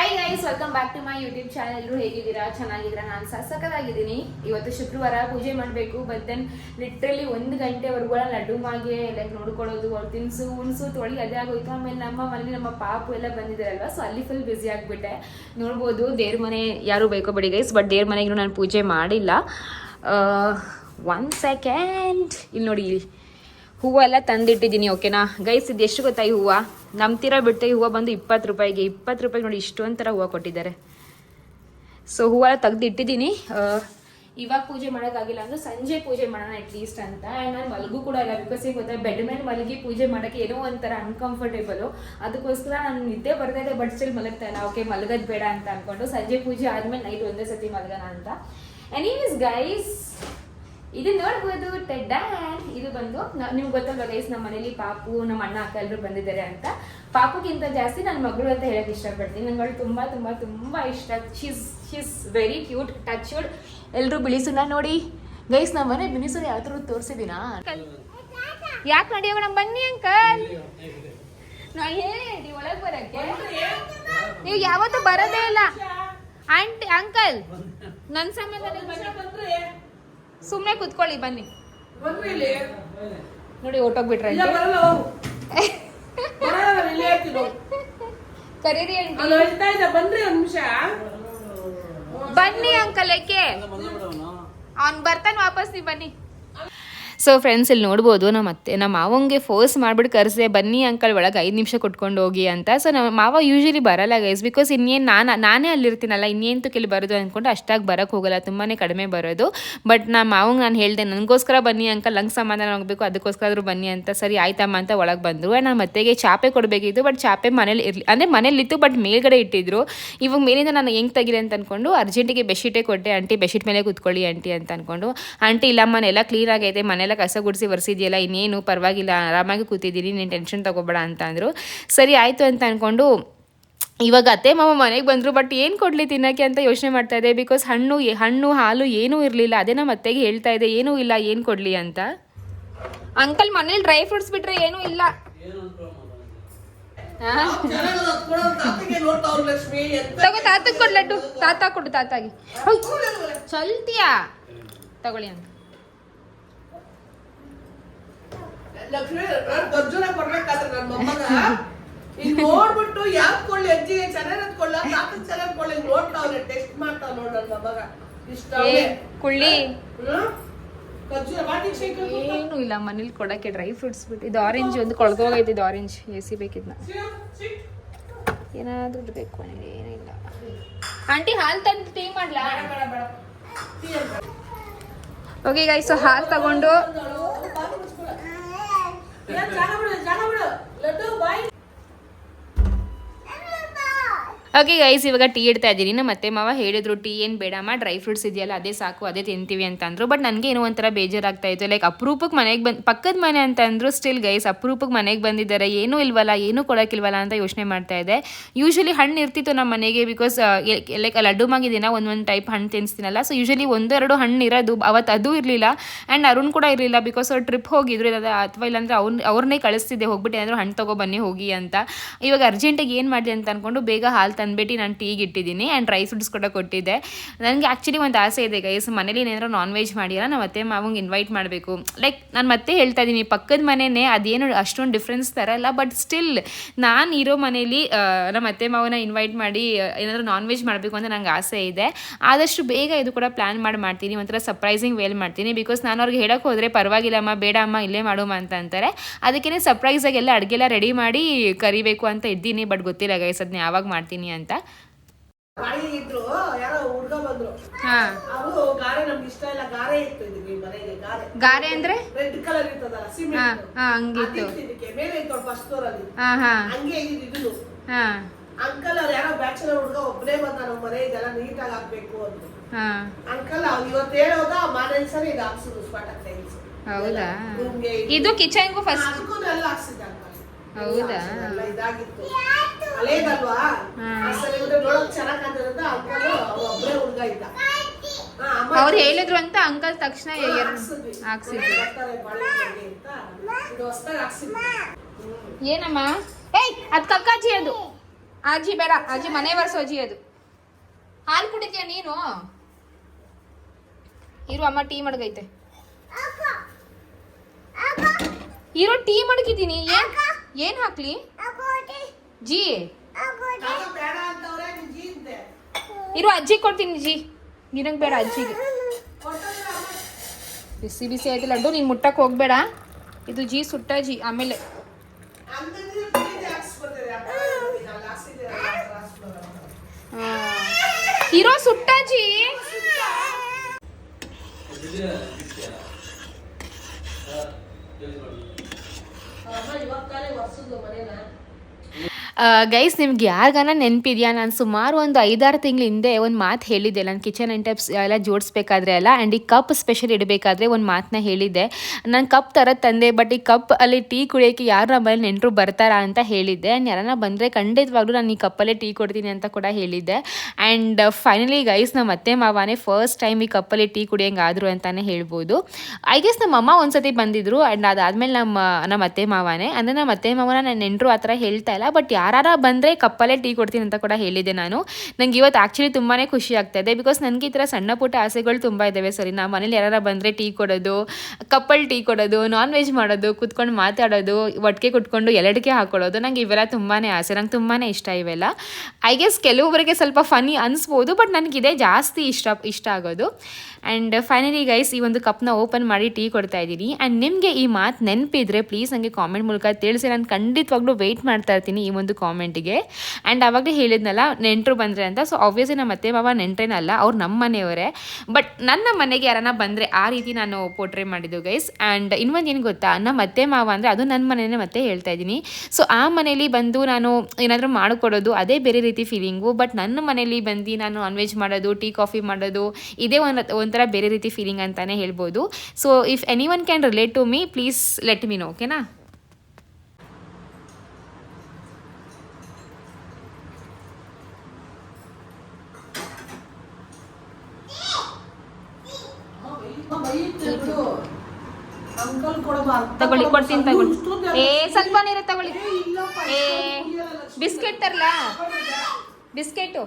Hi guys welcome back to my YouTube channel ಎಲ್ಲರೂ ಹೇಗಿದ್ದೀರಾ? ಚೆನ್ನಾಗಿದ್ದೀರಾ? ನಾನು ಸಸಕದಾಗಿದ್ದೀನಿ ಇವತ್ತು ಶುಕ್ರವಾರ ಪೂಜೆ ಮಾಡಬೇಕು ಬಟ್ ದೆನ್ ಲಿಟ್ರಲಿ ಒಂದು ಗಂಟೆವರೆಗೂ ಲಡ್ಡು, ಮಾಗೆ ಲೈಕ್ ನೋಡ್ಕೊಳ್ಳೋದು, ಅವ್ರು ತಿನ್ಸು, ಉಣಸು, ತೊಳಿ, ಅದೇ ಆಗೋಯ್ತು. ಆಮೇಲೆ ನಮ್ಮ ಮನೇಲಿ ನಮ್ಮ ಪಾಪು ಎಲ್ಲ ಬಂದಿದ್ದಾರಲ್ವ ಸೊ ಅಲ್ಲಿ ಫುಲ್ ಬ್ಯುಸಿ ಆಗಿಬಿಟ್ಟೆ. ನೋಡ್ಬೋದು, ದೇವ್ರ ಮನೆ ಯಾರು ಬೇಕೋ ಬಿಡಿ ಗೈಸ್ ಬಟ್ ದೇವ್ರ ಮನೆಗೂ ನಾನು ಪೂಜೆ ಮಾಡಿಲ್ಲ. ಒನ್ ಸೆಕೆಂಡ್ ಇಲ್ಲಿ ನೋಡಿ, ಇಲ್ಲಿ. ಹೂವೆಲ್ಲ ತಂದಿಟ್ಟಿದ್ದೀನಿ ಓಕೆನಾ ಗೈಸ್ ಇದು ಎಷ್ಟು ಗೊತ್ತಾ ಈ ಹೂವು? ಬಿಡ್ತೆ ಈ ಹೂವು ಬಂದು ಇಪ್ಪತ್ತು ರೂಪಾಯಿಗೆ. ಇಪ್ಪತ್ತು ರೂಪಾಯಿಗೆ ನೋಡಿ ಇಷ್ಟೊಂಥರ ಹೂವು ಕೊಟ್ಟಿದ್ದಾರೆ. ಸೊ ಹೂವೆಲ್ಲ ತೆಗೆದಿಟ್ಟಿದ್ದೀನಿ. ಇವಾಗ ಪೂಜೆ ಮಾಡೋಕ್ಕಾಗಿಲ್ಲ ಅಂದ್ರೆ ಸಂಜೆ ಪೂಜೆ ಮಾಡೋಣ ಅಟ್ಲೀಸ್ಟ್ ಅಂತ. ಆ್ಯಂಡ್ ನಾನು ಮಲಗು ಕೂಡ ಇಲ್ಲ ಬಿಕಾಸ್ ಈಗ ಗೊತ್ತಾ ಬೆಡ್ ಮೇಲೆ ಮಲಗಿ ಪೂಜೆ ಮಾಡೋಕ್ಕೆ ಏನೋ ಒಂಥರ ಅನ್ಕಂಫರ್ಟೇಬಲು ಅದಕ್ಕೋಸ್ಕರ ನಾನು ನಿದ್ದೆ ಬರ್ತಾ ಇದೆ ಬಟ್ ಸ್ಟಿಲ್ ಮಲಗ್ತಾ ಇಲ್ಲ. ಓಕೆ ಮಲಗೋದು ಬೇಡ ಅಂತ ಅಂದ್ಕೊಂಡು ಸಂಜೆ ಪೂಜೆ ಆದಮೇಲೆ ನೈಟ್ ಒಂದೇ ಸತಿ ಮಲಗೋಣ ಅಂತ. ಎನೀವೇಸ್ ಗೈಸ್ ಇದು ನೋಡ್ಬೋದು. ಟೆಡ್ ಬಂದು ನಿಮ್ಗೆ ಗೊತ್ತಲ್ವ ಗೈಸ್ ನಮ್ಮ ಮನೇಲಿ ಪಾಪು ನಮ್ಮ ಅಣ್ಣ, ಅಕ್ಕ ಎಲ್ಲರೂ ಬಂದಿದ್ದಾರೆ ಅಂತ. ಪಾಪುಗಿಂತ ಜಾಸ್ತಿ ನನ್ನ ಮಗಳು ಅಂತ ಹೇಳಕ್ ಇಷ್ಟಪಡ್ತೀನಿ. ನಂಗಳು ತುಂಬಾ ತುಂಬಾ ತುಂಬಾ ಇಷ್ಟ. She's she's very cute touch wood ಎಲ್ಲರೂ ಬಿಳಿಸುನ ನೋಡಿ. ಗೈಸ್ ನಮ್ಮ ಮನೆ ಬಿಳಿಸುನ ಯಾವ ತೋರಿಸಿದಿನಾ ಯಾಕೆ ನಡಿ ಮೇಡಮ್ ಬನ್ನಿ ಅಂಕಲ್. ನಾ ಹೇಳಿ ಒಳಗೆ ಬರಕ್ಕೆ. ನೀವು ಯಾವತ್ತೂ ಬರೋದೇ ಇಲ್ಲ. ಆಂಟಿ, ಅಂಕಲ್ ನನ್ನ ಸಂಬಂಧ ಸುಮ್ಮನೆ ಕುತ್ಕೊಳ್ಳಿ, ಬನ್ನಿ. ನೋಡಿ ಹೋಗು. ಕರೀರಿ ಬನ್ರಿ ಒಂದ್ ನಿಮಿಷ. ಬನ್ನಿ ಅಂಕಲ್ ಏಕೆ? ಅವ್ನ್ ಬರ್ತಾನೆ ವಾಪಸ್ ನೀವು ಬನ್ನಿ. ಸೊ ಫ್ರೆಂಡ್ಸ್ ಇಲ್ಲಿ ನೋಡ್ಬೋದು ನಮ್ಮ ಅತ್ತೆ, ನಮ್ಮ ಮಾವಂಗೆ ಫೋರ್ಸ್ ಮಾಡ್ಬಿಟ್ಟು ಕರೆಸಿದೆ, ಬನ್ನಿ ಅಂಕಲ್ ಒಳಗೆ ಐದು ನಿಮಿಷ ಕೊಟ್ಕೊಂಡು ಹೋಗಿ ಅಂತ. ಸೊ ನಮ್ಮ ಮಾವ ಯೂಶಲಿ ಬರಲ್ಲ ಗೈಸ್ ಬಿಕಾಸ್ ಇನ್ನೇನು ನಾನು, ನಾನೇ ಅಲ್ಲಿರ್ತೀನಲ್ಲ ಇನ್ನೇನು ಇಲ್ಲಿ ಬರೋದು ಅಂದ್ಕೊಂಡು ಅಷ್ಟಾಗಿ ಬರೋಕ್ಕೆ ಹೋಗಲ್ಲ ತುಂಬಾ ಕಡಿಮೆ ಬರೋದು. ಬಟ್ ನಮ್ಮ ಮಾವಂಗೆ ನಾನು ಹೇಳಿದೆ, ನನಗೋಸ್ಕರ ಬನ್ನಿ ಅಂಕಲ್ ನಂಗೆ ಸಮಾಧಾನ ಆಗಬೇಕು ಅದಕ್ಕೋಸ್ಕರ ಆದರೂ ಬನ್ನಿ ಅಂತ. ಸರಿ, ಆಯ್ತಮ್ಮ ಅಂತ ಒಳಗೆ ಬಂದರು. ನಮ್ಮ ಮತ್ತೆಗೆ ಚಾಪೆ ಕೊಡಬೇಕಿತ್ತು ಬಟ್ ಚಾಪೆ ಮನೇಲಿ ಇರಲಿ, ಅಂದರೆ ಮನೇಲಿತ್ತು ಬಟ್ ಮೇಲ್ಗಡೆ ಇಟ್ಟಿದ್ರು. ಇವಾಗ ಮೇಲಿಂದ ನಾನು ಹೆಂಗೆ ತೆಗಿರಿ ಅಂತ ಅನ್ಕೊಂಡು, ಅರ್ಜೆಂಟಿಗೆ ಬೆಡ್ಶೀಟೇ ಕೊಟ್ಟೆ, ಆಂಟಿ ಬೆಡ್ಶೀಟ್ ಮೇಲೆ ಕೂತ್ಕೊಳ್ಳಿ, ಆಂಟಿ, ಅಂತ ಅನ್ಕೊಂಡು. ಆಂಟಿ ಇಲ್ಲಮ್ಮನೆಲ್ಲ ಕ್ಲೀನ್ ಆಗೈತೆ ಮನೆಲ್ಲ ಕಸ ಗುಡಿಸಿ ಒರೆಸಿದೆಯಲ್ಲ, ಇನ್ನೇನು ಪರವಾಗಿಲ್ಲ, ಆರಾಮಾಗಿ ಕೂತಿದ್ದೀನಿ ನೀನು ಟೆನ್ಷನ್ ತಗೋಬೇಡ ಅಂತ ಅಂದರು. ಸರಿ, ಆಯಿತು ಅಂತ ಅಂದ್ಕೊಂಡು ಇವಾಗ ಅತ್ತೆ ಮಾವ ಮನೆಗೆ ಬಂದರು ಬಟ್ ಏನು ಕೊಡಲಿ ತಿನ್ನೋಕ್ಕೆ ಅಂತ ಯೋಚನೆ ಮಾಡ್ತಾ ಇದ್ದೆ ಬಿಕಾಸ್ ಹಣ್ಣು ಹಣ್ಣು, ಹಾಲು ಏನೂ ಇರಲಿಲ್ಲ. ಅದೇ ನಮ್ಮ ಅತ್ತೆಗೆ ಹೇಳ್ತಾ ಇದೆ ಏನೂ ಇಲ್ಲ, ಏನು ಕೊಡಲಿ ಅಂತ. ಅಂಕಲ್ ಮನೇಲಿ ಡ್ರೈ ಫ್ರೂಟ್ಸ್ ಬಿಟ್ರೆ ಏನೂ ಇಲ್ಲ. ತಗೋ ತಾತಕ್ಕೆ ಕೊಡು ಲಡ್ಡು. ತಾತ ಕೊಡು, ತಾತಾಗಿ. ಚಲ್ತಿಯಾ? ತಗೊಳ್ಳಿ ಅಂತ. ಲಕ್ಷ್ಮಿ ನಾನ್ ಗರ್ಜುನ ಕೊಡ್ಬೇಕಾದ್ರೆ ನನ್ನ ಮೊಮ್ಮಗ ಈಗ ನೋಡ್ಬಿಟ್ಟು ಯಾಕೆ ಕೊಳ್ಳಿ ಅಜ್ಜಿಗೆ ಚೆನ್ನಾಗಿ ಕೊಳ್ಳ ತಾತಕ್ ಚೆನ್ನಾಗಿ ಕೊಳ್ಳಿ ನೋಡ್ತಾವ್ರೆ ಟೆಸ್ಟ್ ಮಾಡ್ತಾವ್ ನೋಡ್ ನನ್ನ ಮೊಮ್ಮಗ. ಇಷ್ಟ ಕುಳ್ಳಿ. ಏನು ಇಲ್ಲ ಮನೇಲಿ ಕೊಡಕ್ಕೆ ಡ್ರೈ ಫ್ರೂಟ್ಸ್ ಬಿಟ್ಟು ಇದು ಆರೆಂಜ್ ಒಂದು ಕೊಳ್ಕೋಗೈತೆ ಇದು ಆರೆಂಜ್ ಎಸಿ ಬೇಕಿದ್ನ. ಏನಾದ್ರೂ ಬೇಕು ನನಗೆ ಏನಿಲ್ಲ ಆಂಟಿ ಹಾಲು ತಂದು ಟೀ ಮಾಡ್ಲಾ? ಓಕೆ ಗೈಸ್ ಸೊ ಹಾಲು ತಗೊಂಡು ಜಾಗ ಬಿಡು ಜಾಗ ಬಿಡು ಲಡ್ಡು ಬಾಯ್ ಓಕೆ ಗೈಸ್ ಇವಾಗ ಟೀ ಇಡ್ತಾ ಇದ್ದೀನಿ. ನಮ್ಮ ಮತ್ತೆ ಮಾವ ಹೇಳಿದ್ರು, ಟೀ ಏನು ಬೇಡಮ್ಮ ಡ್ರೈ ಫ್ರೂಟ್ಸ್ ಇದೆಯಲ್ಲ, ಅದೇ ಸಾಕು, ಅದೇ ತಿಂತೀವಿ ಅಂತ ಅಂದ್ರು ಬಟ್ ನನಗೆ ಏನೋ ಒಂಥರ ಬೇಜಾರಾಗ್ತಾ ಇತ್ತು. ಲೈಕ್ ಅಪರೂಪಕ್ಕೆ ಮನೆಗೆ ಬಂದು, ಪಕ್ಕದ ಮನೆ ಅಂತ ಅಂದ್ರು ಸ್ಟಿಲ್ ಗೈಸ್ ಅಪರೂಪಕ್ಕೆ ಮನೆಗೆ ಬಂದಿದ್ದಾರೆ. ಏನೂ ಇಲ್ವಲ್ಲ, ಏನೂ ಕೊಡೋಕ್ಕಿಲ್ವಲ್ಲ ಅಂತ ಯೋಚನೆ ಮಾಡ್ತಾ ಇದ್ದೆ ಯೂಶಲಿ ಹಣ್ಣು ಇರ್ತಿತ್ತು ನಮ್ಮ ಮನೆಗೆ ಬಿಕಾಸ್ ಲೈಕ್ ಲಡ್ಡು ಮಾಗಿದ್ದೀನ ದಿನ ಒಂದೊಂದು ಟೈಪ್ ಹಣ್ಣು ತಿನ್ನಿಸ್ತೀನಲ್ಲ ಸೊ ಯೂಶಲಿ ಒಂದೆರಡು ಹಣ್ಣು ಇರೋದು ಅವತ್ತು ಅದು ಇರಲಿಲ್ಲ. ಆ್ಯಂಡ್ ಅರುಣ್ ಕೂಡ ಇರಲಿಲ್ಲ ಬಿಕಾಸ್ ಅವ್ರು ಟ್ರಿಪ್ ಹೋಗಿದ್ರು. ಇಲ್ಲ ಅಥವಾ ಇಲ್ಲಾಂದ್ರೆ ಅವ್ನ ಅವ್ರನ್ನೇ ಕಳಿಸ್ತಿದ್ದೆ ಹೋಗ್ಬಿಟ್ಟು, ಏನಾದರೂ ಹಣ್ಣು ತೊಗೊಬನ್ನಿ ಬನ್ನಿ, ಹೋಗಿ ಅಂತ. ಇವಾಗ ಅರ್ಜೆಂಟಾಗಿ ಏನು ಮಾಡಿದೆ ಅಂತ ಅಂದ್ಕೊಂಡು ಬೇಗ ಹಾಲು ತಂದ್ಬಿಟ್ಟು ನಾನು ಟೀಗೆ ಇಟ್ಟಿದ್ದೀನಿ ಆ್ಯಂಡ್ ರೈಸ್ ಫ್ರೂಟ್ಸ್ ಕೂಡ ಕೊಟ್ಟಿದ್ದೆ. ನನಗೆ ಆ್ಯಕ್ಚುಲಿ ಒಂದು ಆಸೆ ಇದೆ ಗೈಸ್ ಮನೇಲಿ ಏನಾದರೂ ನಾನ್ ವೆಜ್ ಮಾಡಿಲ್ಲ ನಮ್ಮ ಅತ್ತೆ ಮಾವಂಗೆ ಇನ್ವೈಟ್ ಮಾಡಬೇಕು. ಲೈಕ್ ನಾನು ಮತ್ತೆ ಹೇಳ್ತಾ ಇದ್ದೀನಿ ಪಕ್ಕದ ಮನೆಯೇ ಅದೇನು ಅಷ್ಟೊಂದು ಡಿಫ್ರೆನ್ಸ್ ತರಲ್ಲ ಬಟ್ ಸ್ಟಿಲ್ ನಾನು ಇರೋ ಮನೇಲಿ ನಮ್ಮ ಅತ್ತೆ ಮಾವನ ಇನ್ವೈಟ್ ಮಾಡಿ ಏನಾದರೂ ನಾನ್ ವೆಜ್ ಮಾಡಬೇಕು ಅಂತ ನಂಗೆ ಆಸೆ ಇದೆ. ಆದಷ್ಟು ಬೇಗ ಇದು ಕೂಡ ಪ್ಲ್ಯಾನ್ ಮಾಡಿ, ಮಾಡ್ತೀನಿ, ಒಂಥರ ಸರ್ಪ್ರೈಸಿಂಗ್ ವೇಲ್ ಮಾಡ್ತೀನಿ ಬಿಕಾಸ್ ನಾನು ಅವ್ರಿಗೆ ಹೇಳಕ್ಕೆ ಹೋದರೆ ಪರವಾಗಿಲ್ಲ, ಅಮ್ಮ, ಬೇಡ, ಅಮ್ಮ, ಇಲ್ಲೇ ಮಾಡುಮ ಅಂತ ಅಂತಾರೆ. ಅದಕ್ಕೇ ಸರ್ಪ್ರೈಸಾಗಿ ಎಲ್ಲ ಅಡುಗೆಲ್ಲ ರೆಡಿ ಮಾಡಿ ಕರಿಬೇಕು ಅಂತ ಇದ್ದೀನಿ ಬಟ್ ಗೊತ್ತಿಲ್ಲ ಗೈಸ್ ಅದನ್ನ ಯಾವಾಗ ಮಾಡ್ತೀನಿ ಅಂತ. ಇದ್ರು ಯಾರೋ ಹುಡ್ಗ ಬಂದ್ರು. ಹಾ. ಅವರು ಗಾರೆ ನಮ್ಗೆ ಇಷ್ಟ ಇಲ್ಲ ಗಾರೆ ಇತ್ತು ಇದಕ್ಕೆ ಮನೆಗೆ ಗಾರೆ. ಗಾರೆ ಅಂದರೆ? ರೆಡ್ ಕಲರ್ ಇರ್ತದಲ್ಲ ಹಾಂ ಸಿಮೆಂಟ್ ಹಾಂ ಹಂಗಿತ್ತು ಇದಕ್ಕೆ. ಮೇಲೆ ಇತ್ತು ಫಸ್ಟ್ ಫ್ಲೋರ್ ಅಲ್ಲಿ. ಹಾಂ ಹಾಂ. ಹಂಗೆ ಇದ್ದು ಇದು ಹಾಂ. ಅಂಕಲ್ ಅವ್ರು ಯಾರೋ ಬ್ಯಾಚುಲರ್ ಹುಡ್ಗ ಒಬ್ಬನೇ ಬಂದ ನಮ್ಮ ಮನೆ ಇದೆಲ್ಲ ನೀಟಾಗಿ ಹಾಕ್ಬೇಕು ಅಂತ ಹಾಂ. ಅಂಕಲ್ ಅವ್ರು ಇವತ್ತು ಹೇಳೋದ ಮಾರನೇ ಸರಿ ಇದು ಹಾಕ್ಸುದು ಸ್ಪಾಟ್ ಆಗ್ತಾ ಹೌದಾ? ಇದು. ಕಿಚನ್ಗೂ ಫಸ್ಟ್ ಎಲ್ಲ ಹಾಕ್ಸಿದ್ದ ಅಂಕಲ್ ಹೌದಾ? ಇದಾಗಿತ್ತು. ಹಳೇದಲ್ವಾ? ನೋಡಕ್ ಚೆನ್ನಾಗ್ ಕಾಣ್ತದಂತ ಅಂಕಲ್ ಹುಡ್ಗ ಇದ್ದ ಅವ್ರು ಹೇಳಿದ್ರು ಅಂತ ಅಂಕಲ್ ತಕ್ಷಣ. ಹಾಕ್ಸಿದ್ರು ಏನಮ್ಮ? ಏಯ್ ಅದ್ ಕಕ್ಕಾಜಿ ಅದು. ಅಜ್ಜಿ ಬೇಡ ಅಜ್ಜಿ ಮನೆ ಬರ್ಸೋ ಅಜ್ಜಿ ಅದು. ಹಾಲು ಕುಡಿತೀಯ ನೀನು? ಇರು ಅಮ್ಮ ಟೀ ಮಡ್ಗೈತೆ. ಇರೋ ಟೀ ಮಡಗಿದ್ದೀನಿ ಏನ್? ಏನ್ ಹಾಕ್ಲಿ? ಜಿ. ತಾತ ಬೇಡ ಅಂತವ್ರೆ ನಿನ್ ಜೀ ಅಂತೆ. ಇರು ಅಜ್ಜಿ ಕೊಡ್ತೀನಿ ಜಿ. ನಿನಗೆ ಬೇಡ ಅಜ್ಜಿಗೆ. ಬಿಸಿ ಬಿಸಿ ಆಯ್ತು ಲಡ್ಡು ನೀನು ಮುಟ್ಟಕ್ಕೆ ಹೋಗ್ಬೇಡ. ಇದು ಜಿ ಸುಟ್ಟ ಜಿ ಆಮೇಲೆ. ಇರೋ ಸುಟ್ಟ ಜಿ. ಅಮ್ಮ ಇವಾಗ ತಾನೇ ಒರ್ಸಿದ್ಲು ಮನೇನ. ಗೈಸ್ ನಿಮ್ಗೆ ಯಾರಿಗಾನ ನೆನಪಿದೆಯಾ? ನಾನು ಸುಮಾರು ಒಂದು ಐದಾರು ತಿಂಗಳ ಹಿಂದೆ ಒಂದು ಮಾತು ಹೇಳಿದ್ದೆ. ನಾನು ಕಿಚನ್ ಐಟಮ್ಸ್ ಎಲ್ಲ ಜೋಡಿಸ್ಬೇಕಾದ್ರೆ ಎಲ್ಲ ಆ್ಯಂಡ್ ಈ ಕಪ್ ಸ್ಪೆಷಲ್ ಇಡಬೇಕಾದ್ರೆ ಒಂದು ಮಾತನ್ನ ಹೇಳಿದ್ದೆ. ನಾನು ಕಪ್ ಥರ ತಂದೆ ಬಟ್ ಈ ಕಪ್ ಅಲ್ಲಿ ಟೀ ಕುಡಿಯೋಕ್ಕೆ ಯಾರು ನಮ್ಮ ಮನೇಲಿ ನೆಂಟರು ಬರ್ತಾರಾ ಅಂತ ಹೇಳಿದ್ದೆ. ಆ್ಯಂಡ್ ಯಾರನ್ನ ಬಂದರೆ ಖಂಡಿತವಾಗ್ಲೂ ನಾನು ಈ ಕಪ್ಪಲ್ಲೇ ಟೀ ಕೊಡ್ತೀನಿ ಅಂತ ಕೂಡ ಹೇಳಿದ್ದೆ. ಆ್ಯಂಡ್ ಫೈನಲಿ ಗೈಸ್ ನಮ್ಮ ಅತ್ತೆ ಮಾವನೇ ಫಸ್ಟ್ ಟೈಮ್ ಈ ಕಪ್ಪಲ್ಲಿ ಟೀ ಕುಡಿಯೋಂಗಾದ್ರು ಅಂತಲೇ ಹೇಳ್ಬೋದು. ಐ ಗೆಸ್ ನಮ್ಮ ಅಮ್ಮ ಒಂದ್ಸತಿ ಬಂದಿದ್ರು ಆ್ಯಂಡ್ ಅದಾದಮೇಲೆ ನಮ್ಮ ನಮ್ಮ ಅತ್ತೆ ಮಾವನೇ. ಅಂದರೆ ನಮ್ಮ ಅತ್ತೆ ಮಾವನ ನನ್ನ ನೆಂಟರು ಆ ಥರ ಹೇಳ್ತಾ ಇಲ್ಲ ಬಟ್ ಯಾರ ಬಂದರೆ ಕಪ್ಪಲ್ಲೇ ಟೀ ಕೊಡ್ತೀನಿ ಅಂತ ಕೂಡ ಹೇಳಿದೆ ನಾನು. ನಂಗೆ ಇವತ್ತು ಆ್ಯಕ್ಚುಲಿ ತುಂಬಾ ಖುಷಿ ಆಗ್ತಾ ಇದೆ ಬಿಕಾಸ್ ನನಗೆ ಈ ಥರ ಸಣ್ಣ ಪುಟ್ಟ ಆಸೆಗಳು ತುಂಬ ಇದ್ದಾವೆ ಸರಿ ನಮ್ಮ ಮನೇಲಿ ಯಾರು ಬಂದರೆ ಟೀ ಕೊಡೋದು ಕಪ್ಪಲ್ಲಿ ಟೀ ಕೊಡೋದು ನಾನ್ ವೆಜ್ ಮಾಡೋದು, ಕೂತ್ಕೊಂಡು ಮಾತಾಡೋದು, ಒಟ್ಟಿಗೆ ಕುತ್ಕೊಂಡು ಎಲ್ಲಡಿಕೆ ಹಾಕೊಳ್ಳೋದು ನಂಗೆ ಇವೆಲ್ಲ ತುಂಬಾ ಆಸೆ. ನಂಗೆ ತುಂಬಾ ಇಷ್ಟ ಇವೆಲ್ಲ. ಐ ಗೆಸ್ ಕೆಲವೊಬ್ಬರಿಗೆ ಸ್ವಲ್ಪ ಫನಿ ಅನಿಸ್ಬೋದು ಬಟ್ ನನಗಿದೆ ಜಾಸ್ತಿ ಇಷ್ಟ ಇಷ್ಟ ಆಗೋದು. ಆ್ಯಂಡ್ ಫೈನಲಿ ಗೈಸ್ ಈ ಒಂದು ಕಪ್ನ ಓಪನ್ ಮಾಡಿ ಟೀ ಕೊಡ್ತಾ ಇದ್ದೀನಿ. ಆ್ಯಂಡ್ ನಿಮಗೆ ಈ ಮಾತು ನೆನಪಿದ್ರೆ ಪ್ಲೀಸ್ ನನಗೆ ಕಾಮೆಂಟ್ ಮೂಲಕ ತಿಳಿಸಿ. ನಾನು ಖಂಡಿತವಾಗ್ಲೂ ವೆಯ್ಟ್ ಮಾಡ್ತಾ ಇರ್ತೀನಿ ಈ ಒಂದು ಕಾಮೆಂಟಿಗೆ ಆ್ಯಂಡ್ ಅವಾಗಲೇ ಹೇಳಿದ್ನಲ್ಲ, ನೆಂಟರು ಬಂದರೆ ಅಂತ. ಸೊ ಆಬ್ವಿಯಸ್ಲಿ ನಮ್ಮ ಅತ್ತೆ ಮಾವ ನೆಂಟ್ರೇನಲ್ಲ ಅವ್ರು ನಮ್ಮ ಮನೆಯವರೇ. ಬಟ್ ನನ್ನ ಮನೆಗೆ ಯಾರನ್ನ ಬಂದರೆ ಆ ರೀತಿ ನಾನು ಪೋಟ್ರೆ ಮಾಡಿದ್ದು ಗೈಸ್ ಆ್ಯಂಡ್ ಇನ್ನೊಂದು ಏನು ಗೊತ್ತಾ? ನಮ್ಮ ಅತ್ತೆ ಮಾವ ಅಂದರೆ ಅದು ನನ್ನ ಮನೆಯೇ ಮತ್ತೆ ಹೇಳ್ತಾ ಇದ್ದೀನಿ. ಸೊ ಆ ಮನೇಲಿ ಬಂದು ನಾನು ಏನಾದರೂ ಮಾಡಿಕೊಡೋದು, ಅದೇ ಬೇರೆ ರೀತಿ ಫೀಲಿಂಗು ಬಟ್ ನನ್ನ ಮನೇಲಿ ಬಂದು ನಾನು ನಾನ್ ವೆಜ್ ಮಾಡೋದು ಟೀ ಕಾಫಿ ಮಾಡೋದು, ಇದೇ ಒಂದು ಒಂಥರ ಬೇರೆ ರೀತಿ ಫೀಲಿಂಗ್ ಅಂತಲೇ ಹೇಳ್ಬೋದು. So if any one can relate to me please let me know? ಓಕೆನಾ ಅಮ್ಮ ಬೈಯುತ್ತೆ ಬಿಡು. ಅಂಕಲ್ ಕೊಡಮ್ಮ, ಅರ್ಥ ತಗೊಳ್ಳಿ ಕೊಡಮ್ಮ. ಕೊಡ್ತೀನಿ ತಗೊಳ್ಳಿ ಇಷ್ಟೊಂದು ಏ ಸ್ವಲ್ಪ ನೀರು ತಗೊಳ್ಳಿ. ಏ. ಬಿಸ್ಕೆಟ್ ತರಲಾ? ಬಿಸ್ಕೆಟು,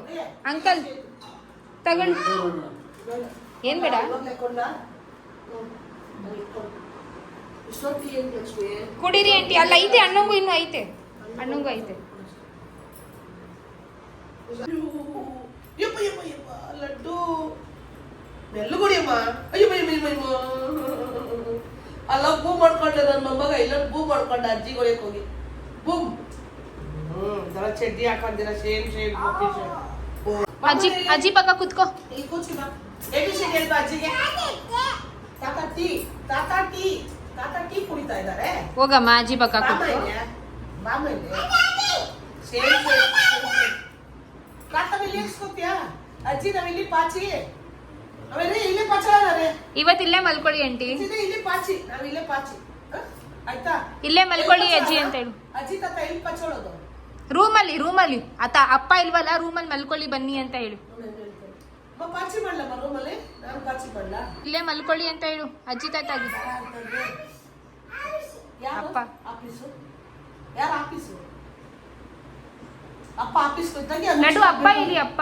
ಅಂಕಲ್ ತಗೊಳ್ಳಿ ಏನು ಬೇಡ? ಕುಡೀರಿ ಆಂಟಿ, ಅಲ್ಲ ಐತೆ ಅಣ್ಣಂಗೂ ಇನ್ನೂ ಐತೆ. ಅಣ್ಣಂಗೂ ಐತೆ. ಲಡ್ಡು. ಮೆಲ್ಲಗುಡಿಯಮ್ಮ ಅಯ್ಯೋ ಮೈ ಮೈ ಮೈ ಅಲ್ಲ ಬೂ ಮಾಡ್ಕೊಂಡೆ ನನ್ನ ಮೊಮ್ಮಗ ಇಲ್ಲೊಂದು ಬೂ ಮಾಡ್ಕೊಂಡ ಅಜ್ಜಿ ಹೋಗಿ. ಬೂಮ್ ಹ್ಮ್ ಜರ ಚಡ್ಡಿ ಹಾಕೊಂಡಿರ ಸೇಮ್ ಸೇಮ್ ಅಜ್ಜಿ ಅಜ್ಜಿ ಪಕ್ಕ ಕುತ್ಕೋ. ಇಲ್ಲಿ ಕೂರ್ಸಿ ಬಾ ಎ ಬಿ ಸಿ ಹೇಳ್ಬಾ ಅಜ್ಜಿಗೆ. ತಾತ ಟೀ ತಾತ ಟೀ ತಾತ ಟೀ ಕುಡಿತಾ ಇದ್ದಾರೆ. ಹೋಗಮ್ಮ ಅಜ್ಜಿ ಪಕ್ಕ ಕುತ್ಕೋ. ಸೇಮ್ ಕಾಟ ಇಲ್ಲಿ ಇಸ್ಕೊತ್ಯಾ ಅಜ್ಜಿ ನಾವಿಲ್ಲಿ ಪಾಚಿ ಇಲ್ಲಿ ಇವತ್ತು ಇಲ್ಲೇ ಮಲ್ಕೊಳ್ಳಿ ಆಂಟಿ. ಇಲ್ಲಿ ಪಾಚಿ. ನಾವ್ ಇಲ್ಲೇ ಪಾಚಿ. ಆಯ್ತಾ? ಇಲ್ಲೇ ಮಲ್ಕೊಳ್ಳಿ ಅಜ್ಜಿ ಅಂತ ಹೇಳು. ಅಜ್ಜಿ ತಾತ ಇಲ್ಲಿ ಪಚೋಳೋದು ರೂಮಲ್ಲಿ ರೂಮಲ್ಲಿ. ಆತ ಅಪ್ಪ ಇಲ್ವಲ್ಲ ರೂಮಲ್ಲಿ ಮಲ್ಕೊಳ್ಳಿ ಬನ್ನಿ ಅಂತ ಹೇಳು. ಅಮ್ಮ ಪಾಚಿ ಮಾಡ್ಲಮ್ಮ ರೂಮಲ್ಲಿ? ನಾನು ಪಾಚಿ ಮಾಡ್ಲಾ? ಇಲ್ಲೇ ಮಲ್ಕೊಳ್ಳಿ ಅಂತ ಹೇಳು ಅಜ್ಜಿ ತಾತ ಅಪ್ಪ. ಆಫೀಸು? ಯಾರು ಆಫೀಸು? ಅಪ್ಪ ಆಫೀಸ್ ಇದ್ದಂಗೆ ನಡು ಅಪ್ಪ ಇಲ್ಲಿ ಅಪ್ಪ.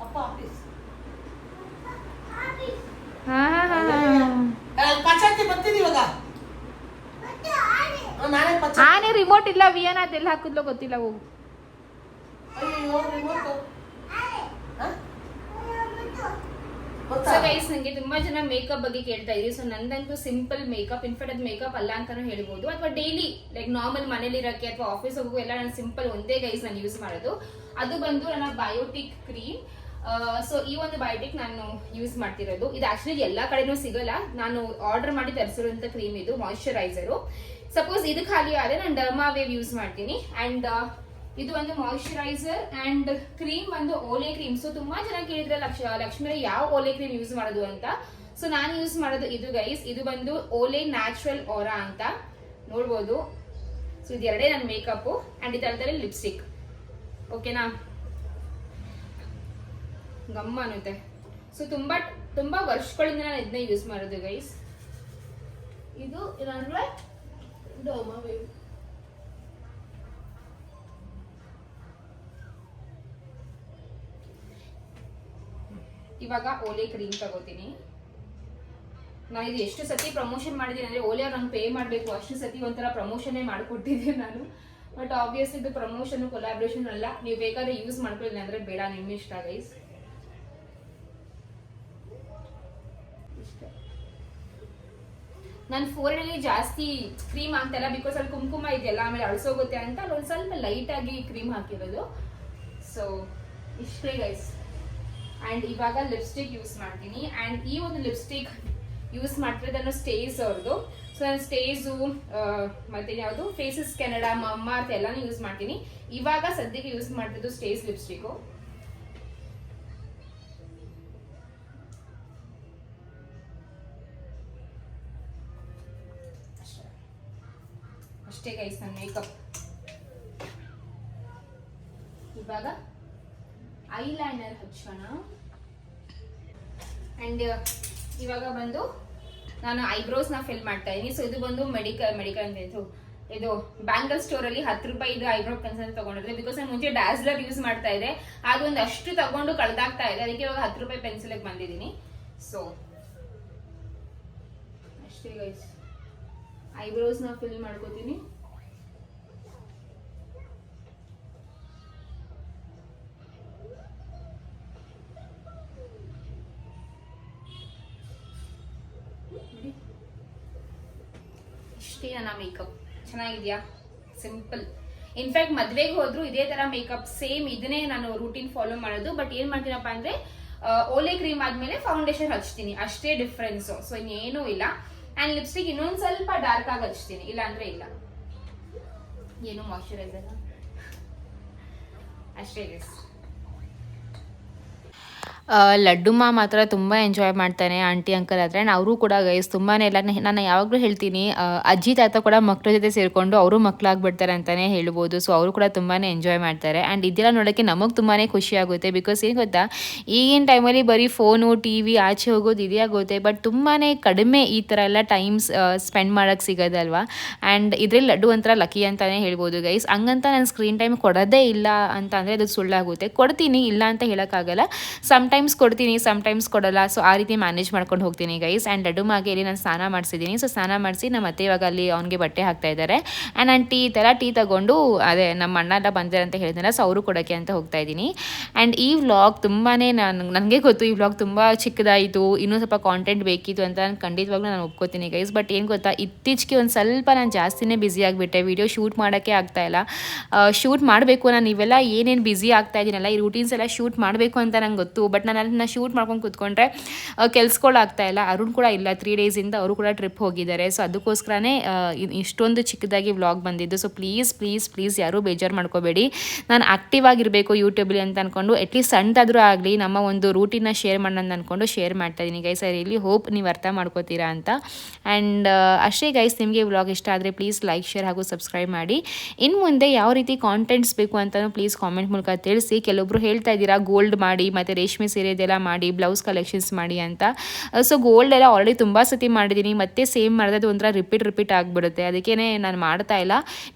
ಅಪ್ಪ ಆಫೀಸ್. ಹಾ ಹಾ ಹಾ ಹಾ. ಪಚಾತಿ ಬರ್ತೀನಿ ಇವಾಗ? ಆ, ನಾನೇ ಪಚ ಆನೆ ರಿಮೋಟ್ ಇಲ್ಲ ವಿಯನ್ ಅದೆಲ್ಲ ಹಾಕಿದ್ಲೋ ಗೊತ್ತಿಲ್ಲ ಹೋಗು. ಅಯ್ಯೋ ರಿಮೋಟ್ ಸೊ ಗೈಸ್ ನನಗೆ ತುಂಬಾ ಜನ ಮೇಕಪ್ ಬಗ್ಗೆ ಕೇಳ್ತಾ ಇದ್ರಿ. ಸೊ ನಂದಂತೂ ಸಿಂಪಲ್ ಮೇಕಪ್ ಇನ್ಫ್ಯಾಕ್ಟ್ ಅದು ಮೇಕಪ್ ಅಲ್ಲ ಅಂತಾನು ಹೇಳ್ಬೋದು. ಅಥವಾ ಡೈಲಿ ಲೈಕ್ ನಾರ್ಮಲ್ ಮನೇಲಿ ಇರೋಕ್ಕೆ ಅಥವಾ ಆಫೀಸ್ ಹೋಗೋ ಎಲ್ಲ ನಾನು ಸಿಂಪಲ್ ಒಂದೇ ಗೈಸ್ ನಾನು ಯೂಸ್ ಮಾಡೋದು. ಅದು ಬಂದು ನನ್ನ ಬಯೋಟಿಕ್ ಕ್ರೀಮ್ ಸೊ ಈ ಒಂದು ಬಯೋಟಿಕ್ ನಾನು ಯೂಸ್ ಮಾಡ್ತಿರೋದು. ಇದು ಆಕ್ಚುಲಿ ಎಲ್ಲಾ ಕಡೆನೂ ಸಿಗಲ್ಲ. ನಾನು ಆರ್ಡರ್ ಮಾಡಿ ತರಿಸಿರುವಂತ ಕ್ರೀಮ್ ಇದು ಮಾಯಿಶ್ಚರೈಸರು ಸಪೋಸ್ ಇದು ಖಾಲಿ ಆದ್ರೆ ನಾನು ಡರ್ಮಾ ವೇವ್ ಯೂಸ್ ಮಾಡ್ತೀನಿ ಅಂಡ್ ಇದು ಒಂದು ಮಾಯಿಶ್ಚರೈಸರ್ ಅಂಡ್ ಕ್ರೀಮ್ ಒಂದು ಓಲೆ ಕ್ರೀಮ್ ಸೊ ತುಂಬಾ ಜನ ಕೇಳಿದ್ರೆ ಲಕ್ಷ ಲಕ್ಷ್ಮಿ ಯಾವ ಓಲೆ ಕ್ರೀಮ್ ಯೂಸ್ ಮಾಡೋದು ಅಂತ. ಸೊ ನಾನು ಯೂಸ್ ಮಾಡೋದು ಇದು ಗೈಸ್ ಇದು ಬಂದು ಓಲೆ ನ್ಯಾಚುರಲ್ ಓರಾ ಅಂತ. ನೋಡ್ಬೋದು. ಸೊ ಇದು ಎರಡೇ ನನ್ನ ಮೇಕಪ್ ಅಂಡ್ ಇದಲ್ಲದೆ ಲಿಪ್ಸ್ಟಿಕ್ ಓಕೆನಾ ಗಮ್ಮ ಅನ್ನುತ್ತೆ ಸೊ ತುಂಬಾ, ತುಂಬ ವರ್ಷಗಳಿಂದ ನಾನು ಇದನ್ನ ಯೂಸ್ ಮಾಡೋದು ಗೈಸ್ ಇದು ಇಲ್ಲಾಂದ್ರೆ ಡೋಮಾ ವೇವ್ ಇವಾಗ ಓಲೆ ಕ್ರೀಮ್ ತಗೋತೀನಿ. ನಾನು ಇದು ಎಷ್ಟು ಸತಿ ಪ್ರಮೋಷನ್ ಮಾಡಿದ್ದೀನಿ ಅಂದರೆ ಓಲೆ ಅವ್ರು ನಂಗೆ ಪೇ ಮಾಡಬೇಕು. ಅಷ್ಟು ಸತಿ ಒಂಥರ ಪ್ರಮೋಷನೇ ಮಾಡಿಕೊಟ್ಟಿದ್ದೆ ನಾನು. ಬಟ್ ಆಬ್ವಿಯಸ್ ಇದು ಪ್ರಮೋಷನ್ ಕೊಲಾಬ್ರೇಷನ್ ಅಲ್ಲ. ನೀವು ಬೇಕಾದ್ರೆ ಯೂಸ್ ಮಾಡ್ಕೊಳ್ಳಿ ಅಂದ್ರೆ ಬೇಡ. ನಿಮ್ಮ ಇಷ್ಟ ಗೈಸ್ ನಾನು ಫೋರ್ಡಲ್ಲಿ ಜಾಸ್ತಿ ಕ್ರೀಮ್ ಹಾಕ್ತಲ್ಲ ಬಿಕಾಸ್ ಅಲ್ಲಿ ಕುಂಕುಮ ಇದೆಯಲ್ಲ, ಆಮೇಲೆ ಅಳಸೋಗುತ್ತೆ ಅಂತ ಅಲ್ಲಿ ಒಂದು ಸ್ವಲ್ಪ ಲೈಟಾಗಿ ಕ್ರೀಮ್ ಹಾಕಿರೋದು. ಸೊ ಇಷ್ಟೇ ಗೈಸ್ ಆ್ಯಂಡ್ ಇವಾಗ ಲಿಪ್ಸ್ಟಿಕ್ ಯೂಸ್ ಮಾಡ್ತೀನಿ. ಆ್ಯಂಡ್ ಈ ಒಂದು ಲಿಪ್ಸ್ಟಿಕ್ ಯೂಸ್ ಮಾಡ್ತಿರೋದನ್ನು ಸ್ಟೇಜ್ ಸ್ಟೇಸ್ ಅವ್ರದ್ದು ಸೊ ನಾನು ಸ್ಟೇಜು ಮತ್ತೆ ಯಾವುದು? ಫೇಸಸ್ ಕೆನಡಾ ಮಮ್ಮ ಅಂತ ಎಲ್ಲಾನು ಯೂಸ್ ಮಾಡ್ತೀನಿ. ಇವಾಗ ಸದ್ಯಕ್ಕೆ ಯೂಸ್ ಮಾಡ್ತಿದ್ದು ಸ್ಟೇಸ್ ಲಿಪ್ಸ್ಟಿಕ್ಕು ಅಷ್ಟೇ ಗೈಸ್ ನನ್ನ ಮೇಕಪ್ ಇವಾಗ ಐಲೈನರ್ ಹಚ್ಚೋಣ ಆ್ಯಂಡ್ ಇವಾಗ ಬಂದು ನಾನು ಐಬ್ರೋಸ್ನ ಫಿಲ್ ಮಾಡ್ತಾ ಇದ್ದೀನಿ ಸೊ ಇದು ಬಂದು ಮೆಡಿಕಲ್ ಮೆಡಿಕಲ್ ಅಂತ ಇದು. ಇದು ಬ್ಯಾಂಗಲ್ ಸ್ಟೋರಲ್ಲಿ ಹತ್ತು ರೂಪಾಯಿ ಇದು ಐಬ್ರೋ ಪೆನ್ಸಿಲ್ ತೊಗೊಂಡಿದ್ದೆ ಬಿಕಾಸ್ ನಾನು ಮುಂಚೆ ಡ್ಯಾಸ್ಲರ್ ಯೂಸ್ ಮಾಡ್ತಾ ಇದ್ದೆ. ಅದೊಂದು ಅಷ್ಟು ತಗೊಂಡು ಕಳ್ದಾಗ್ತಾ ಇದೆ. ಅದಕ್ಕೆ ಇವಾಗ ಹತ್ತು ರೂಪಾಯಿ ಪೆನ್ಸಿಲಿಗೆ ಬಂದಿದ್ದೀನಿ. ಸೊ ಅಷ್ಟೇ ಗೈಸ್ ಐಬ್ರೋಸ್ನ ಫಿಲ್ ಮಾಡ್ಕೋತೀನಿ. ಇಷ್ಟೇ ನನ್ನ ಮೇಕಪ್ ಚೆನ್ನಾಗಿದ್ಯಾ? ಸಿಂಪಲ್ ಇನ್ಫ್ಯಾಕ್ಟ್ ಮದ್ವೆಗೆ ಹೋದ್ರು ಇದೇ ತರ ಮೇಕಪ್ ಸೇಮ್ ಇದನ್ನೇ ನಾನು ರೂಟೀನ್ ಫಾಲೋ ಮಾಡೋದು. ಬಟ್ ಏನ್ ಮಾಡ್ತೀನಪ್ಪ ಅಂದ್ರೆ ಓಲೆ ಕ್ರೀಮ್ ಆದ್ಮೇಲೆ ಫೌಂಡೇಶನ್ ಹಚ್ತೀನಿ. ಅಷ್ಟೇ ಡಿಫ್ರೆನ್ಸ್ ಸೊ ಇನ್ನೇನೂ ಇಲ್ಲ. ಅಂಡ್ ಲಿಪ್ಸ್ಟಿಕ್ ಇನ್ನೊಂದ್ ಸ್ವಲ್ಪ ಡಾರ್ಕ್ ಆಗಿ ಹಚ್ತೀನಿ. ಇಲ್ಲ ಅಂದ್ರೆ ಇಲ್ಲ. ಏನು ಮಾಯಶ್ಚರೈಸರ್ ಅಷ್ಟೇ ಲಡ್ಡುಮ್ಮ ಮಾತ್ರ ತುಂಬ ಎಂಜಾಯ್ ಮಾಡ್ತಾನೆ ಆಂಟಿ ಅಂಕಲ್ ಆದರೆ ಆ್ಯಂಡ್ ಅವರು ಕೂಡ ಗೈಸ್ ತುಂಬಾ ಎಲ್ಲ ನಾನು ಯಾವಾಗಲೂ ಹೇಳ್ತೀನಿ ಅಜ್ಜಿ ತಾತ ಕೂಡ ಮಕ್ಕಳ ಜೊತೆ ಸೇರಿಕೊಂಡು ಅವರು ಮಕ್ಕಳಾಗ್ಬಿಡ್ತಾರೆ ಅಂತಲೇ ಹೇಳ್ಬೋದು. ಸೊ ಅವರು ಕೂಡ ತುಂಬಾ ಎಂಜಾಯ್ ಮಾಡ್ತಾರೆ. ಆ್ಯಂಡ್ ಇದೆಲ್ಲ ನೋಡೋಕ್ಕೆ ನಮಗೆ ತುಂಬಾ ಖುಷಿ ಆಗುತ್ತೆ. ಬಿಕಾಸ್ ಏನು ಗೊತ್ತಾ, ಈಗಿನ ಟೈಮಲ್ಲಿ ಬರೀ ಫೋನು ಟಿ ವಿ ಆಚೆ ಹೋಗೋದು ಇದೇ ಆಗುತ್ತೆ. ಬಟ್ ತುಂಬಾ ಕಡಿಮೆ ಈ ಥರ ಎಲ್ಲ ಟೈಮ್ಸ್ ಸ್ಪೆಂಡ್ ಮಾಡೋಕ್ಕೆ ಸಿಗೋದಲ್ವಾ? ಆ್ಯಂಡ್ ಇದರಲ್ಲಿ ಲಡ್ಡು ಒಂಥರ ಲಕ್ಕಿ ಅಂತಲೇ ಹೇಳ್ಬೋದು ಗೈಸ್ ಹಂಗಂತ ನಾನು ಸ್ಕ್ರೀನ್ ಟೈಮ್ ಕೊಡೋದೇ ಇಲ್ಲ ಅಂತ ಅಂದರೆ ಅದು ಸುಳ್ಳಾಗುತ್ತೆ. ಕೊಡ್ತೀನಿ ಇಲ್ಲ ಅಂತ ಹೇಳೋಕ್ಕಾಗಲ್ಲ. ಸಮ್ಟೈಮ್ಸ್ ಕೊಡ್ತೀನಿ ಸಮ್ಟೈಮ್ಸ್ ಕೊಡಲ್ಲ. ಸೊ ಆ ರೀತಿ ಮ್ಯಾನೇಜ್ ಮಾಡ್ಕೊಂಡು ಹೋಗ್ತೀನಿ ಗೈಸ್ ಆ್ಯಂಡ್ ಲಡ್ಡು ಮಾಗೆ ನಾನು ಸ್ನಾನ ಮಾಡಿಸಿದ್ದೀನಿ. ಸೊ ಸ್ನಾನ ಮಾಡಿಸಿ ನಮ್ಮ ಅತ್ತೆ ಇವಾಗ ಅಲ್ಲಿ ಅವ್ನಿಗೆ ಬಟ್ಟೆ ಹಾಕ್ತಾ ಇದ್ದಾರೆ ಆ್ಯಂಡ್ ನಾನು ಟೀ ಥರ ಟೀ ತಗೊಂಡು, ಅದೇ ನಮ್ಮ ಅಣ್ಣ ಎಲ್ಲ ಬಂದಿರ ಅಂತ ಹೇಳಿದ್ನಲ್ಲ ಸೊ ಅವರು ಕೊಡೋಕ್ಕೆ ಅಂತ ಹೋಗ್ತಾ ಇದ್ದೀನಿ. ಆ್ಯಂಡ್ ಈ ವ್ಲಾಗ್ ತುಂಬಾ ನಾನು, ನನಗೆ ಗೊತ್ತು, ಈ ವ್ಲಾಗ್ ತುಂಬ ಚಿಕ್ಕದಾಯಿತು, ಇನ್ನೂ ಸ್ವಲ್ಪ ಕಾಂಟೆಂಟ್ ಬೇಕಿತ್ತು ಅಂತ ನಾನು ಖಂಡಿತವಾಗ್ಲೂ ನಾನು ಒಪ್ಕೋತೀನಿ ಗೈಸ್ ಬಟ್ ಏನು ಗೊತ್ತಾ, ಇತ್ತೀಚೆಗೆ ಒಂದು ಸ್ವಲ್ಪ ನಾನು ಜಾಸ್ತಿನೇ ಬ್ಯುಸಿ ಆಗಿಬಿಟ್ಟೆ. ವಿಡಿಯೋ ಶೂಟ್ ಮಾಡೋಕ್ಕೆ ಇಲ್ಲ. ಶೂಟ್ ಮಾಡಬೇಕು ನಾನು ಇವೆಲ್ಲ ಏನೇನು ಬ್ಯುಸಿ ಆಗ್ತಾ ಇದ್ದೀನಲ್ಲ ಈ ರೂಟೀನ್ಸ್ ಎಲ್ಲ ಶೂಟ್ ಮಾಡಬೇಕು ಅಂತ ನಂಗೆ ಗೊತ್ತು. ಬಟ್ ನಾನು ಅದನ್ನ ಶೂಟ್ ಮಾಡ್ಕೊಂಡು ಕೂತ್ಕೊಂಡ್ರೆ ಕೆಲ್ಸಗಳು ಆಗ್ತಾ ಇಲ್ಲ. ಅರುಣ್ ಕೂಡ ಇಲ್ಲ. ತ್ರೀ ಡೇಸಿಂದ ಅವರು ಕೂಡ ಟ್ರಿಪ್ ಹೋಗಿದ್ದಾರೆ. ಸೊ ಅದಕ್ಕೋಸ್ಕರನೇ ಇಷ್ಟೊಂದು ಚಿಕ್ಕದಾಗಿ ವ್ಲಾಗ್ ಬಂದಿದ್ದು. ಸೊ ಪ್ಲೀಸ್ ಪ್ಲೀಸ್ ಪ್ಲೀಸ್ ಯಾರೂ ಬೇಜಾರು ಮಾಡ್ಕೋಬೇಡಿ. ನಾನು ಆ್ಯಕ್ಟಿವ್ ಆಗಿರಬೇಕು ಯೂಟ್ಯೂಬಲ್ಲಿ ಅಂತ ಅಂದ್ಕೊಂಡು ಅಟ್ಲೀಸ್ಟ್ ಸಣ್ಣದಾದರೂ ಆಗಲಿ, ನಮ್ಮ ಒಂದು ರೂಟೀನ ಶೇರ್ ಮಾಡೋಣ ಅಂದ್ಕೊಂಡು ಶೇರ್ ಮಾಡ್ತಾ ಇದ್ದೀನಿ ಗೈಸ್ ಐ ರಿಯಲಿ ಹೋಪ್ ನೀವು ಅರ್ಥ ಮಾಡ್ಕೋತೀರಾ ಅಂತ. ಆ್ಯಂಡ್ ಅಷ್ಟೇ ಗೈಸ್ ನಿಮಗೆ ವ್ಲಾಗ್ ಇಷ್ಟ ಆದರೆ ಪ್ಲೀಸ್ ಲೈಕ್ ಶೇರ್ ಹಾಗೂ ಸಬ್ಸ್ಕ್ರೈಬ್ ಮಾಡಿ. ಇನ್ನು ಮುಂದೆ ಯಾವ ರೀತಿ ಕಾಂಟೆಂಟ್ಸ್ ಬೇಕು ಅಂತಲೂ ಪ್ಲೀಸ್ ಕಾಮೆಂಟ್ ಮೂಲಕ ತಿಳಿಸಿ. ಕೆಲವೊಬ್ರು ಹೇಳ್ತಾ ಇದ್ದೀರಾ ಗೋಲ್ಡ್ ಮಾಡಿ, ಮತ್ತು ರೇಷ್ಮೆ ಸೀರೆದೆಲ್ಲ ಮಾಡಿ ಬ್ಲೌಸ್ ಕಲೆಕ್ಷನ್ಸ್ ಮಾಡಿ ಅಂತ. ಸೊ ಗೋಲ್ಡ್ ಎಲ್ಲ ಆಲ್ರೆಡಿ ತುಂಬ ಸತಿ ಮಾಡಿದ್ದೀನಿ. ಮತ್ತೆ ಸೇಮ್ ಮಾಡಿದ್ರೆ ಅದು ಒಂಥರ ರಿಪೀಟ್ ರಿಪೀಟ್ ಆಗಿಬಿಡುತ್ತೆ. ಅದಕ್ಕೇ ನಾನು ಮಾಡ್ತಾ ಇಲ್ಲ.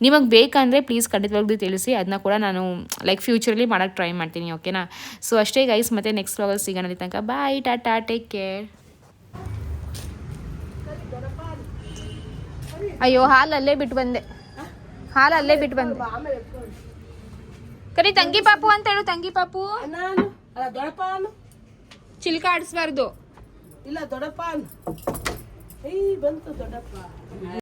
ನಿಮಗೆ ಬೇಕಂದರೆ ಪ್ಲೀಸ್ ಖಂಡಿತವಾಗ್ಲೂ ತಿಳಿಸಿ. ಅದನ್ನ ಕೂಡ ನಾನು ಲೈಕ್ ಫ್ಯೂಚರಲ್ಲಿ ಮಾಡೋಕ್ಕೆ ಟ್ರೈ ಮಾಡ್ತೀನಿ ಓಕೆನಾ ಸೊ ಅಷ್ಟೇ ಗೈಸ್ ಮತ್ತೆ ನೆಕ್ಸ್ಟ್ ವ್ಲಾಗಲ್ಲಿ ಸಿಗೋಣ ತನಕ ಬಾಯ್ ಟಾಟಾ ಟೇಕ್ ಕೇರ್ ಅಯ್ಯೋ, ಹಾಲು ಅಲ್ಲೇ ಬಿಟ್ಟು ಬಂದೆ. ಹಾಲು ಅಲ್ಲೇ ಬಿಟ್ಟು ಬಂದೆ. ಕರಿ ತಂಗಿ ಪಾಪು ಅಂತ ಹೇಳು, ತಂಗಿ ಪಾಪು. ಅಲ್ಲ ದೊಡ್ಡಪ್ಪ ಅನ್ನು? ಚಿಲ್ಕ ಆಡಿಸ್ಬಾರ್ದು. ಇಲ್ಲ ದೊಡ್ಡಪ್ಪ ಅನ್ನು. ಏಯ್ ಬಂತು ದೊಡ್ಡಪ್ಪ.